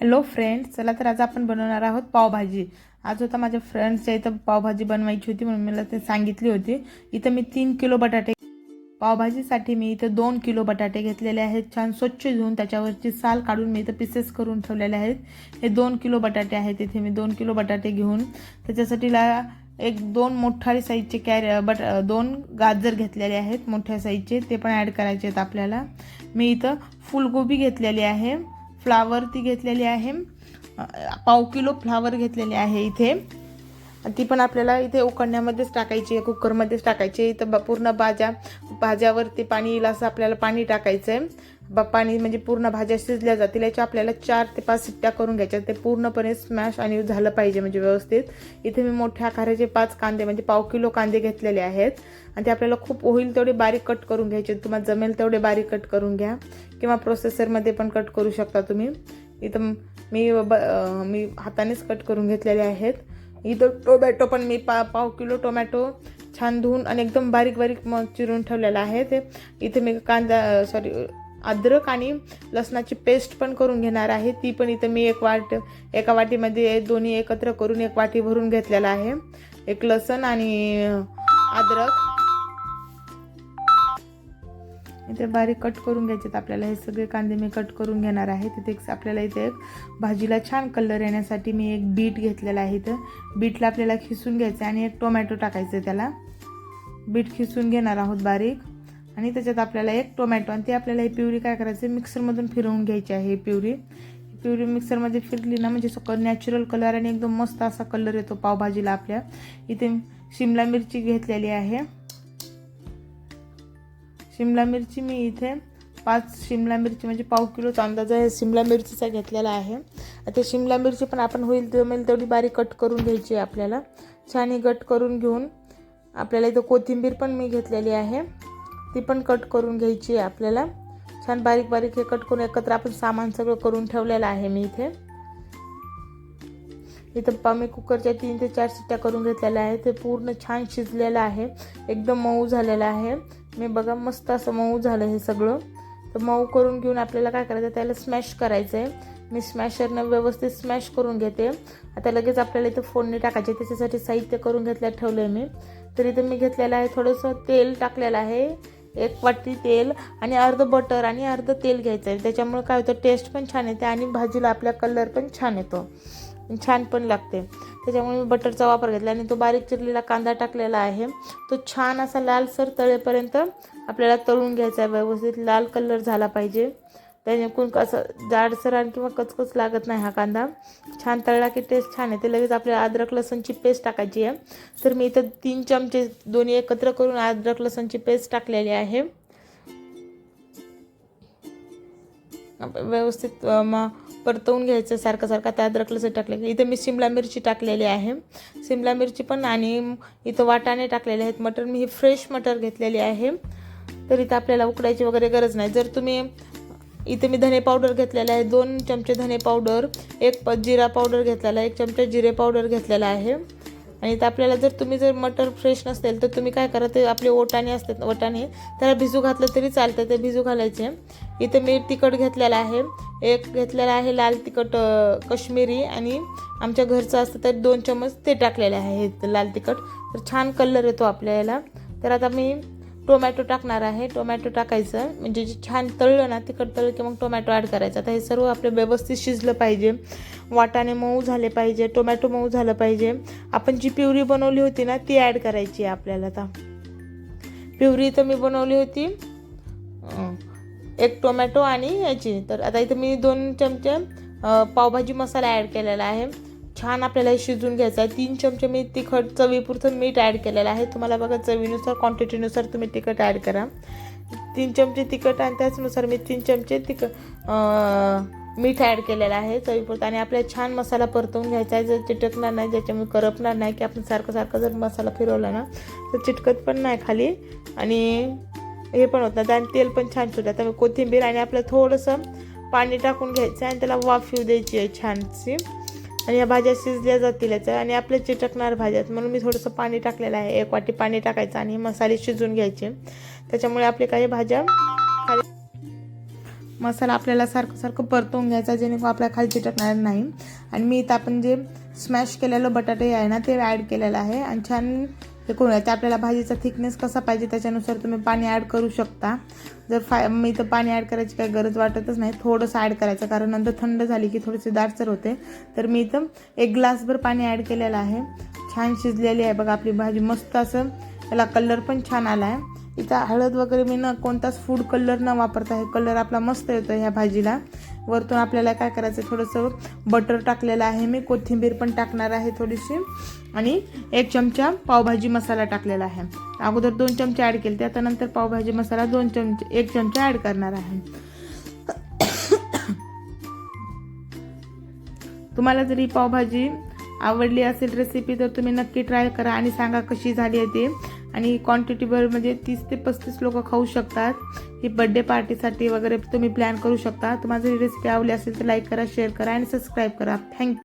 Hello friends चला तर आज आपण बनवणार आहोत पावभाजी. आज होता माझ्या फ्रेंड्सच्या इथं पावभाजी बनवायची होती म्हणून मला ते सांगितली होती. इथं मी तीन किलो बटाटे पावभाजीसाठी मी इथं दोन किलो बटाटे घेतलेले आहेत. छान स्वच्छ धुवून त्याच्यावरची साल काढून मी इथं पिसेस करून ठेवलेले आहेत. हे दोन किलो बटाटे आहेत इथे. मी दोन किलो बटाटे घेऊन त्याच्यासाठी ला एक दोन मोठाली साईजचे कॅर बट दोन गाजर घेतलेले आहेत मोठ्या साईजचे ते पण ॲड करायचे आहेत आपल्याला. मी इथं फुलगोबी घेतलेली आहे. फ्लावर ती घेतलेली आहे. पाव किलो फ्लावर घेतलेली आहे इथे. ती पण आपल्याला इथे उकडण्यामध्येच टाकायची आहे कुकरमध्येच टाकायची आहे. इथं पूर्ण भाज्या भाज्यावरती पाणी येईल असं आपल्याला पाणी टाकायचं आहे बा पाणी म्हणजे पूर्ण भाज्या शिजल्या जातील याच्या आपल्याला चार ते पाच सिट्ट्या करून घ्यायच्या ते पूर्णपणे स्मॅश आणि झालं पाहिजे म्हणजे व्यवस्थित. इथे मी मोठ्या आकाराचे पाच कांदे म्हणजे पाव किलो कांदे घेतलेले आहेत. आणि ते आपल्याला खूप होईल तेवढे बारीक कट करून घ्यायचे तुम्हाला जमेल तेवढे बारीक कट करून घ्या. किंवा प्रोसेसरमध्ये पण कट करू शकता तुम्ही. इथं मी ब मी हातानेच कट करून घेतलेले आहेत. इथं टोमॅटो पण मी पा पाव किलो टोमॅटो छान धुवून आणि एकदम बारीक बारीक मग चिरून ठेवलेला आहे ते. इथे मी कांदा सॉरी अद्रक आणि लसणाची पेस्ट पण करून घेणार आहे. ती पण इथं मी एक वाट एका वाटीमध्ये दोन्ही एकत्र करून एक वाटी भरून घेतलेला आहे. एक लसण आणि अद्रक. इथे बारीक कट करून घ्यायचे आपल्याला. हे सगळे कांदे मी कट करून घेणार आहे. तिथे आपल्याला इथे एक भाजीला छान कलर येण्यासाठी मी एक बीट घेतलेला आहे इथं. बीटला आपल्याला खिसून घ्यायचं आहे आणि एक टोमॅटो टाकायचं आहे त्याला. बीट खिसून घेणार आहोत बारीक. आणि त्याच्यात आपल्याला एक टोमॅटो आणि ते आपल्याला ही प्युरी काय करायचं मिक्सरमधून फिरवून घ्यायची आहे ही प्युरी. प्युरी मिक्सरमध्ये फिरली ना म्हणजे सगळं नॅचरल कलर आणि एकदम मस्त असा कलर येतो पावभाजीला आपल्या. इथे शिमला मिरची घेतलेली आहे. शिमला मिरची मी इथे पाच शिमला मिरची म्हणजे पाव किलोचा अंदाजा आहे शिमला मिरचीचा घेतलेला आहे. ते शिमला मिरची पण आपण होईल जमेल तेवढी बारीक कट करून घ्यायची आहे आपल्याला. छान ही कट करून घेऊन आपल्याला इथं कोथिंबीर पण मी घेतलेली आहे. ती पण कट करून घ्यायची आहे आपल्याला. छान बारीक बारीक हे कट करून एकत्र आपण सामान सगळं करून ठेवलेलं आहे मी इथे. इथं मी कुकरच्या तीन ते चार सिट्ट्या करून घेतलेल्या आहे ते पूर्ण छान शिजलेलं आहे. एकदम मऊ झालेलं आहे. मी बघा मस्त असं मऊ झालं हे सगळं. तर मऊ करून घेऊन आपल्याला काय करायचं त्याला स्मॅश करायचं आहे मी स्मॅशरनं व्यवस्थित स्मॅश करून घेते. आता लगेच आपल्याला इथं फोडणी टाकायची त्याच्यासाठी साहित्य करून घेतलं ठेवलं आहे मी. तर इथं मी घेतलेलं आहे थोडंसं तेल टाकलेलं आहे. एक वाटी तेल आणि अर्धं बटर आणि अर्धं तेल घ्यायचं आहे. त्याच्यामुळे काय होतं टेस्ट पण छान येते आणि भाजीला आपल्या कलर पण छान येतो. छान पण लागते. त्याच्यामुळे मी बटरचा वापर घेतला आणि तो बारीक चिरलेला कांदा टाकलेला आहे. तो छान असा लालसर तळेपर्यंत आपल्याला तळून घ्यायचा आहे. व्यवस्थित लाल कलर झाला पाहिजे. त्याच्याकडून असं जाडसरान किंवा कचकच लागत नाही हा कांदा. छान तळला की टेस्ट छान येते. लगेच आपल्याला अद्रक लसणची पेस्ट टाकायची आहे. तर मी इथं तीन चमचे दोन्ही एकत्र करून अद्रक लसणची पेस्ट टाकलेली आहे. व्यवस्थित मग परतवून घ्यायचं सारखं सारखं. त्या अद्रक लसूण टाकले इथं मी शिमला मिरची टाकलेली आहे. शिमला मिरची पण आणि इथं वाटाणे टाकलेले आहेत. मटर मी ही फ्रेश मटर घेतलेली आहे. तर इथं आपल्याला उकडायची वगैरे गरज नाही. जर तुम्ही इथे मी धने पावडर घेतलेला आहे. दोन चमचे धने पावडर एक प जिरा पावडर घेतलेला आहे एक चमचा जिरे पावडर घेतलेला आहे. आणि इथं आपल्याला जर तुम्ही जर मटर फ्रेश नसेल तर तुम्ही काय करा ते आपले ओटाणे असतात ओटाणे त्याला भिजू घातलं तरी चालतं ते भिजू घालायचे. इथे मी तिखट घेतलेलं आहे. एक घेतलेला आहे लाल तिखट कश्मीरी आणि आमच्या घरचं असतं तर दोन चमच ते टाकलेले आहे लाल तिखट. तर छान कलर येतो आपल्याला. तर आता मी टोमॅटो टाकणार आहे. टोमॅटो टाकायचं. म्हणजे जे छान तळलं ना तिखट तळलं की मग टोमॅटो ॲड करायचा. आता हे सर्व आपलं व्यवस्थित शिजलं पाहिजे. वाटाणे मऊ झाले पाहिजे टोमॅटो मऊ झालं पाहिजे. आपण जी प्युरी बनवली होती ना ती ॲड करायची आहे आपल्याला आता. प्युरी तर मी बनवली होती. एक टोमॅटो आणि याची. तर आता इथं मी दोन चमचे पावभाजी मसाला ॲड केलेला आहे. छान आपल्याला शिजून घ्यायचं आहे. तीन चमचे मी तिखट चवीपुरतं मीठ ॲड केलेलं आहे. तुम्हाला बघा चवीनुसार क्वांटिटीनुसार तुम्ही तिखट ॲड करा. तीन चमचे तिखट आणि त्याचनुसार मी तीन चमचे तिख मीठ ॲड केलेलं आहे चवीपुरतं. आणि आपल्याला छान मसाला परतवून घ्यायचा आहे. जर चिटकणार नाही ज्याच्यामुळे करपणार नाही की आपण सारखं सारखं जर मसाला फिरवला ना तर चिटकत पण नाही खाली. आणि हे पण होत नाही. आणि तेल पण छान सुटतं आता कोथिंबीर आणि आपलं थोडंसं पाणी टाकून घ्यायचं आहे आणि त्याला वाफ येऊ द्यायची आहे छानशी. आणि या भाज्या शिजल्या जातील याच्या आणि आपल्या चिटकणार भाज्या आहेत. म्हणून मी थोडंसं पाणी टाकलेलं आहे. एक वाटी पाणी टाकायचं आणि मसाले शिजून घ्यायचे. त्याच्यामुळे आपले काही भाज्या खाली मसाला आपल्याला सारखं सारखं परतवून घ्यायचा जेणेकरून आपल्या खाली चिटकणार नाही. आणि मी इथं आपण जे स्मॅश केलेलं बटाटे आहे ना ते ॲड केलेलं आहे. आणि छान हे करून घ्यायचं आपल्याला भाजीचा थिकनेस कसा पाहिजे त्याच्यानुसार तुम्ही पाणी ॲड करू शकता. जर फाय मी तर पाणी ॲड करायची काही गरज वाटतच नाही. थोडंसं ॲड करायचं. कारण नंतर थंड झाली की थोडीशी दाटसर होते. तर मी इथं एक ग्लासभर पाणी ॲड केलेलं आहे. छान शिजलेली आहे बघा आपली भाजी. मस्त असं त्याला कलर पण छान आला आहे इथं हळद वगैरे मी न कोणताच फूड कलर न वापरता हे कलर आपला मस्त येतो ह्या भाजीला. वरतून आपल्याला काय करायचं थोडंसं बटर टाकलेलं आहे मी. कोथिंबीर पण टाकणार आहे थोडीशी. आणि एक चमचा पावभाजी मसाला टाकलेला आहे. अगोदर दोन चमचे ॲड केले त्यानंतर पावभाजी मसाला दोन चमचे एक चमचा ॲड करणार आहे. तुम्हाला जरी पावभाजी आवडली असेल रेसिपी तर तुम्ही नक्की ट्राय करा आणि सांगा कशी झाली आहे ते. आणि क्वांटिटीवर म्हणजे तीस ते पस्तीस लोक खाऊ शकतात. ही बड्डे पार्टीसाठी वगैरे तुम्ही प्लॅन करू शकता. तुम्हाला जरी रेसिपी आवडली असेल तर लाईक करा शेअर करा आणि सबस्क्राईब करा. थँक्यू